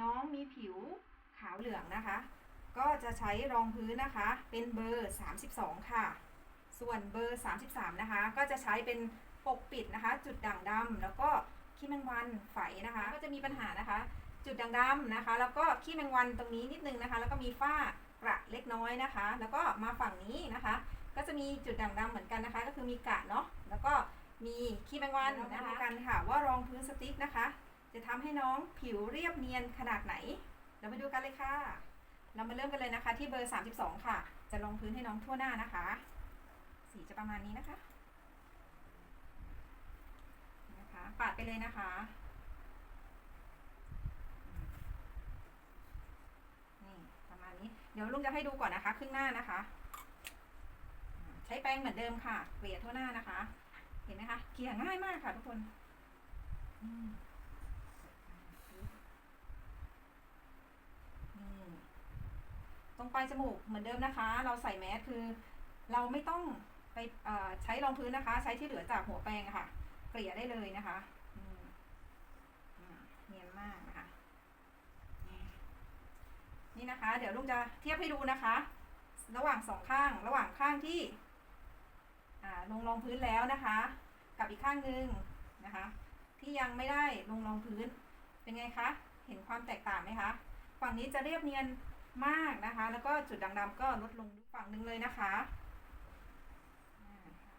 น้องมีผิวขาวเหลืองนะคะ ก็จะใช้รองพื้นนะคะ เป็นเบอร์ 32 ค่ะ ส่วนเบอร์ 33 นะคะ ก็จะใช้เป็นปกปิดนะคะ จุดด่างดำแล้วก็ขี้แมงวันไฝนะคะ ก็จะมีปัญหานะคะ จุดด่างดำนะคะ แล้วก็ขี้แมงวันตรงนี้นิดนึงนะคะ แล้วก็มีฝ้ากระเล็กน้อยนะคะ แล้วก็มาฝั่งนี้นะคะ ก็จะมีจุดด่างดำเหมือนกันนะคะ ก็คือมีกระเนาะแล้วก็มีขี้แมงวันนะคะกันค่ะว่ารองพื้นสติ๊กนะคะ จะทำให้น้องผิวเรียบเนียนขนาดไหน เราไปดูกันเลยค่ะ เรามาเริ่มกันเลยนะคะ ที่เบอร์ 32 ค่ะ จะลงพื้นให้น้องทั่วหน้านะคะ สีจะประมาณนี้นะคะนะคะปาดไปเลยนะคะนี่ประมาณนี้ เดี๋ยวลุงจะให้ดูก่อนนะคะ ครึ่งหน้านะคะ ใช้แป้งเหมือนเดิมค่ะเกลี่ยทั่วหน้านะคะ เห็นไหมคะเกลี่ยง่ายมากค่ะทุกคน อืมนี่ตรงป ลายจมูกเหมือนเดิมนะคะ เราใส่แมสคือ เราไม่ต้องไปใช้รองพื้นนะคะ ใช้ที่เหลือจากหัวแปรงะค่ะ เกลี่ยได้เลยนะคะเนียนมากนะคะ นี่นะคะ เดี๋ยวลุงจะเทียบให้ดูนะคะ ระหว่างสองข้าง ระหว่างข้างที่ลงรองพื้นแล้วนะคะ กับอีกข้างหนึ่งนะคะ ที่ยังไม่ได้ลงรองพื้น เป็นไงคะ เห็นความแตกต่างไหมคะ ฝั่งนี้จะเรียบเนียน มากนะคะ แล้วก็จุดด่างดำก็ลดลงฝั่งหนึ่งเลยนะคะ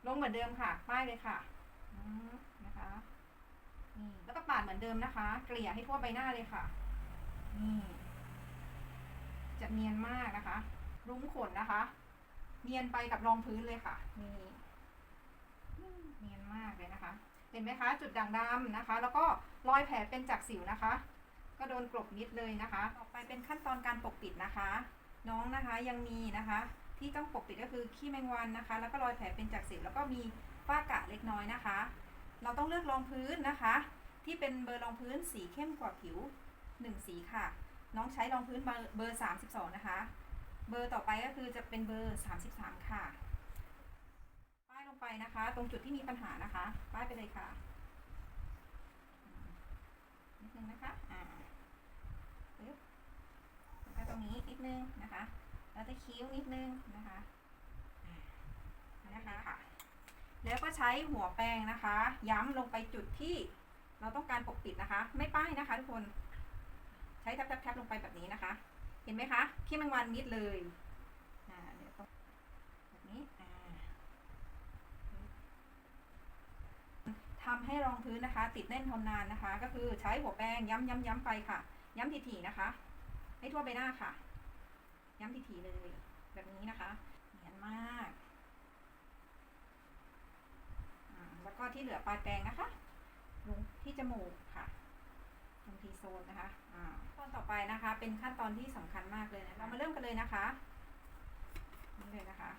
ลงเหมือนเดิมค่ะป้ายเลยค่ะนะคะนี่แล้วก็ปาดเหมือนเดิมนะคะ เกลี่ยให้ทั่วใบหน้าเลยค่ะนี่จะเนียนมากนะคะ รุ้งขนนะคะ เนียนไปกับรองพื้นเลยค่ะนี่เนียนมากเลยนะคะ เห็นไหมคะ จุดด่างดำนะคะ แล้วก็รอยแผลเป็นจากสิวนะคะ ก็โดนกลบมิดเลยนะคะ ต่อไปเป็นขั้นตอนการปกปิดนะคะ น้องนะคะยังมีนะคะ ที่ต้องปกปิดก็คือขี้แมงวันนะคะ แล้วก็รอยแผลเป็นจากสิวแล้วก็มีฝ้ากระเล็กน้อยนะคะ เราต้องเลือกรองพื้นนะคะ ที่เป็นเบอร์รองพื้นสีเข้มกว่าผิวหนึ่งสีค่ะ น้องใช้รองพื้นเบอร์เบอร์ 32 นะคะ เบอร์ต่อไปก็คือจะเป็นเบอร์ 33 ค่ะ ป้ายลงไปนะคะ ตรงจุดที่มีปัญหานะคะ ป้ายไปเลยค่ะนิดนึงนะคะ อ่าปึ๊บแล้วก็ตรง นี้นิดนึงนะคะแล้วจะคิ้วนิดนึงนะคะนะคะค่ะแล้วก็ใช้หัวแปรงนะคะ ย้ำลงไปจุดที่เราต้องการปกปิดนะคะ ไม่ป้ายนะคะทุกคน ใช้แทบๆลงไปแบบนี้นะคะ เห็นไหมคะขี้แมงวันนิดเลยอ่าเดี๋ยวต้องแบบนี้อ่าทำให้รองพื้นนะคะ ติดแน่นทนนานนะคะ ก็คือใช้หัวแป้งย้ำย้ำย้ำไปค่ะ ย้ำถี่ๆนะคะ ให้ทั่วใบหน้าค่ะ ย้ำถี่ๆเลย แบบนี้นะคะเนียนมากแล้วก็ที่เหลือปลายแปรงนะคะ ลงที่จมูกค่ะตรงทีโซนนะคะขั้นต่อไปนะคะ เป็นขั้นตอนที่สำคัญมากเลยนะเรามาเริ่มกันเลยนะคะนี่เลยนะคะ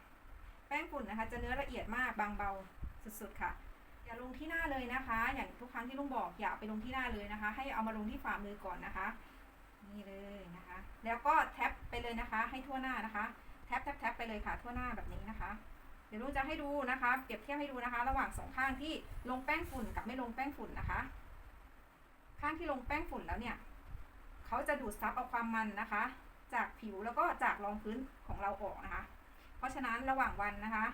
แป้งฝุ่นนะคะ จะเนื้อละเอียดมากบางเบาสุดๆค่ะ อย่าลงที่หน้าเลยนะคะ อย่างทุกครั้งที่ลุงบอกอย่าไปลงที่หน้าเลยนะคะ ให้เอามาลงที่ฝ่ามือก่อนนะคะ นี่เลยนะคะ แล้วก็แท็บไปเลยนะคะ ให้ทั่วหน้านะคะ แท็บแท็บแท็บไปเลยค่ะทั่วหน้าแบบนี้นะคะ เดี๋ยวลุงจะให้ดูนะคะ เปรียบเทียบให้ดูนะคะ ระหว่างสองข้างที่ลงแป้งฝุ่นกับไม่ลงแป้งฝุ่นนะคะ ข้างที่ลงแป้งฝุ่นแล้วเนี่ยเขาจะดูดซับเอาความมันนะคะ จากผิวแล้วก็จากรองพื้นของเราออกนะคะ เพราะฉะนั้นระหว่างวันนะคะ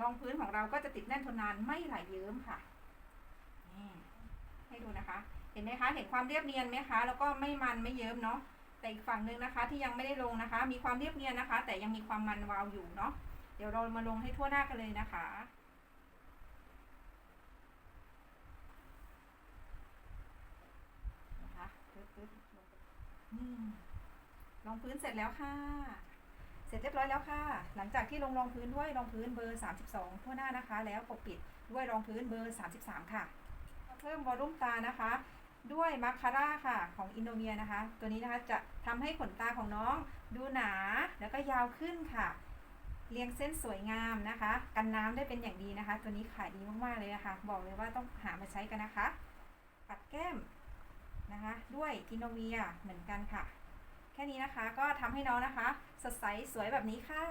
รองพื้นของเราก็จะติดแน่นทนนานไม่ไหลเยิ้มค่ะนี่ให้ดูนะคะ เห็นไหมคะ เห็นความเรียบเนียนไหมคะ แล้วก็ไม่มันไม่เยิ้มเนาะ แต่อีกฝั่งหนึ่งนะคะ ที่ยังไม่ได้ลงนะคะ มีความเรียบเนียนนะคะ แต่ยังมีความมันวาวอยู่เนาะ เดี๋ยวเรามาลงให้ทั่วหน้ากันเลยนะคะนะคะปึ๊บลองพื้นเสร็จแล้วค่ะ เสร็จเรียบร้อยแล้วค่ะ หลังจากที่ลงรองพื้นด้วยรองพื้นเบอร์ 32 ทั่วหน้านะคะ แล้วปกปิดด้วยรองพื้นเบอร์ 33 ค่ะ เพิ่มวอลลุ่มตานะคะ ด้วยมาคาร่าค่ะของอินโดเมียนะคะ ตัวนี้นะคะจะทำให้ขนตาของน้องดูหนาแล้วก็ยาวขึ้นค่ะ เรียงเส้นสวยงามนะคะ กันน้ำได้เป็นอย่างดีนะคะ ตัวนี้ขายดีมากๆเลยนะคะบอกเลยว่าต้องหามาใช้กันนะคะ ปัดแก้มนะคะ ด้วยกินโนเวียเหมือนกันค่ะ แค่นี้นะคะก็ทำให้น้องนะคะ สดใสสวยแบบนี้ค่ะ